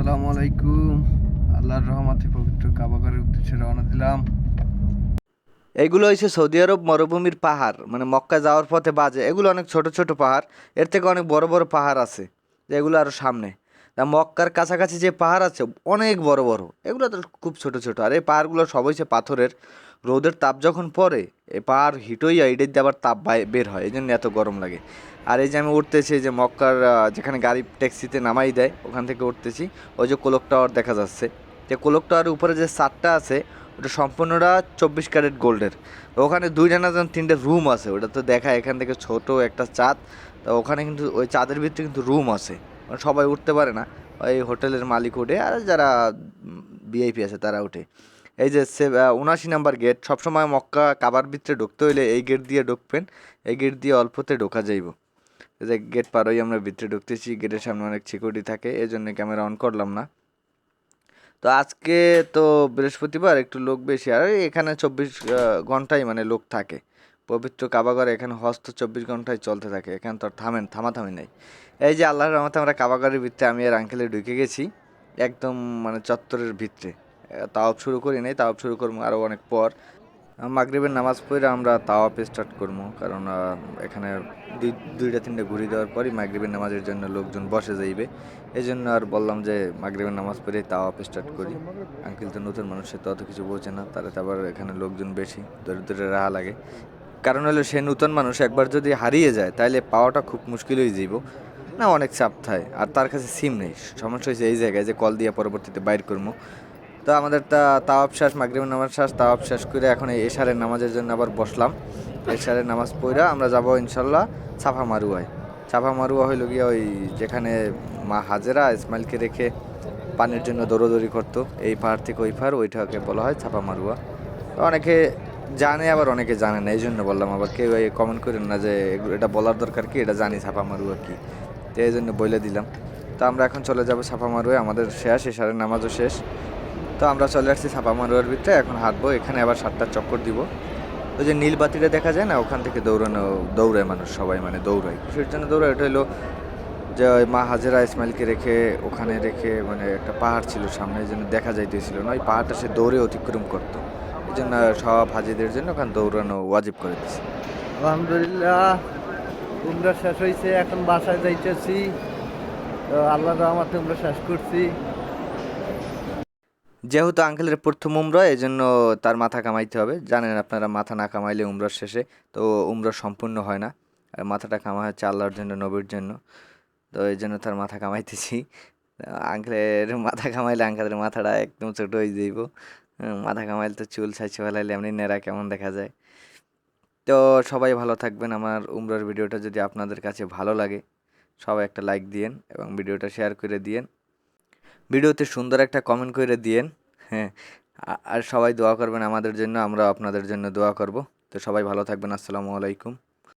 আসসালামু আলাইকুম। আল্লাহর রহমতে পবিত্র কাবাগারের উদ্দেশ্যে রওনা দিলাম। এগুলো হচ্ছে সৌদি আরব মরুভূমির পাহাড় মানে মক্কা যাওয়ার পথে বাজে। এগুলো অনেক ছোট ছোট পাহাড়। এর থেকে অনেক বড় বড় পাহাড় আছে, যেগুলো আরও সামনে। তা মক্কার কাছাকাছি যে পাহাড় আছে, অনেক বড় বড়। এগুলো তো খুব ছোট ছোট। আর এই পাহাড়গুলো সবই সে পাথরের। রোদের তাপ যখন পড়ে পাহাড় হিট হইয়া এটার দিয়ে আবার তাপ বের হয়। এই জন্য এত গরম লাগে। আর এই যে আমি উঠতেছি যে মক্কার যেখানে গাড়ি ট্যাক্সিতে নামাই দেয়, ওখান থেকে উঠতেছি, ওই যে কোলক টাওয়ার দেখা যাচ্ছে। যে কোলক টাওয়ারের উপরে যে সাতটা আছে, ওটা সম্পূর্ণটা চব্বিশ ক্যারেট গোল্ডের। ওখানে দুইটা না যেন তিনটে রুম আছে, ওটা তো দেখা এখান থেকে ছোট একটা চাঁদ, তো ওখানে কিন্তু ওই চাঁদের ভিতরে কিন্তু রুম আছে। মানে সবাই উঠতে পারে না। ওই হোটেলের মালিক উঠে, আর যারা ভিআইপি আছে, তারা ওঠে এই যে সে উনাশি নাম্বার গেট সবসময় মক্কা কাবার ভিতরে ঢুকতে হইলে এই গেট দিয়ে ঢুকবেন। এই গেট দিয়ে অল্পতে ঢোকা যাইব। এই যে গেট পার হয়ে আমরা ভিতরে ঢুকতেছি গেটের সামনে অনেক সিকিউরিটি থাকে, এই জন্য ক্যামেরা অন করলাম না। তো আজকে তো বৃহস্পতিবার, একটু লোক বেশি। আর এখানে চব্বিশ ঘন্টাই মানে লোক থাকে। পবিত্র কাবাগরে এখানে হস্ত চব্বিশ ঘন্টায় চলতে থাকে। এখানে তো আর থামেন, থামাথামি নেই। এই যে আল্লাহর রহমতে আমরা কাবাগরের ভিতরে আমি আর আঙ্কেলে ঢুকে গেছি, একদম মানে চত্বরের ভিতরে। তাওয়াপ শুরু করি নাই তাওয়াপ শুরু করব আরও অনেক পর। মাগরিবের নামাজ পড়ে আমরা তাওয়াপ স্টার্ট করব, কারণ এখানে দুই, দুইটা, তিনটা ঘুরি দেওয়ার পরই মাগরিবের নামাজের জন্য লোকজন বসে যাইবে। এই জন্য আর বললাম যে মাগরিবের নামাজ পড়ে তাওয়াপ স্টার্ট করি। আঙ্কিল তো নতুন মানুষের তো অত কিছু বোঝে না তারা তো আবার এখানে লোকজন বেশি দূরে দূরে রাহা লাগে। কারণ হলো সে নতুন মানুষ, একবার যদি হারিয়ে যায় তাহলে পাওয়াটা খুব মুশকিল হয়ে যাইব। না, অনেক চাপ থাকে, আর তার কাছে সিম নেই। সমস্যা হয়েছে এই জায়গায় যে কল দিয়ে পরবর্তীতে বাইর করব। তো আমাদের তা তাওয়াব শেষ, মাগরিবের নামাজ শেষ তাওয়াব শেষ করে এখন এই এশারের নামাজের জন্য আবার বসলাম। এশারের নামাজ পড়া আমরা যাব ইনশাল্লাহ ছাফা মারুয়ায়। ছাফা মারুয়া হইল গিয়ে ওই যেখানে মা হাজেরা ইসমাইলকে রেখে পানির জন্য দৌড়দৌড়ি করতো। এই পাহাড় থেকে ওই পাহাড়, ওইটাকে বলা হয় ছাপা মারুয়া। অনেকে জানে, আবার অনেকে জানে না এই জন্য বললাম, আবার কেউ কমেন্ট করেন না যে এটা বলার দরকার কি, এটা জানি ছাপা মারুয়া কি। তো এই জন্য বলে দিলাম। তো আমরা এখন চলে যাব ছাপা মারুয়া আমাদের শেষ, এশারের নামাজও শেষ। তো আমরা চলে আসছি ছাপা মারুয়ার ভিতরে, এখন হাঁটবো, এখানে আবার সাতটা চক্কর দিব। ওই যে নীল বাতিটা দেখা যায় না, ওখান থেকে দৌড়ানো, দৌড়ায় মানুষ সবাই মানে দৌড়ায়। কিসের জন্য দৌড়ায়? ওটা হলো যে ওই মা হাজেরা ইসমাইলকে রেখে, ওখানে রেখে মানে একটা পাহাড় ছিল সামনে যেন দেখা যাইতেছিল না। ওই পাহাড়টা সে দৌড়ে অতিক্রম করতো। এই জন্য সব হাজিদের জন্য ওখানে দৌড়ানো ওয়াজিব করে দিছে। আলহামদুলিল্লাহ, উমরা শেষ হয়েছে এখন বাসায় যাইতেছি। তো আল্লাহর রহমতে উমরা শেষ করছি। যেহেতু আঙ্কেলের প্রথম উমরা এই জন্য তার মাথা কামাইতে হবে। জানেন আপনারা, মাথা না কামাইলে উমরার শেষে। তো উমরা সম্পূর্ণ হয় না। আর মাথাটা কামা হচ্ছে আল্লাহর জন্য, নবীর জন্য। তো এই জন্য তার মাথা কামাইতেছি। আঙ্কেলের মাথা কামাইলে আঙ্কেলের মাথাটা একদম ছোটো হয়ে যাইব। মাথা কামাইলে তো চুল ছাইছে ফেলাইলে এমনি নেড়া কেমন দেখা যায়। তো সবাই ভালো থাকবেন। আমার উমরার ভিডিওটা যদি আপনাদের কাছে ভালো লাগে, সবাই একটা লাইক দিয়েন এবং ভিডিওটা শেয়ার করে দিয়েন। ভিডিওতে সুন্দর একটা কমেন্ট করে দিয়েন। হ্যাঁ আর সবাই দোয়া করবেন আমাদের জন্য আমরা আপনাদের জন্য দোয়া করব। তো সবাই ভালো থাকবেন, আসসালামু আলাইকুম।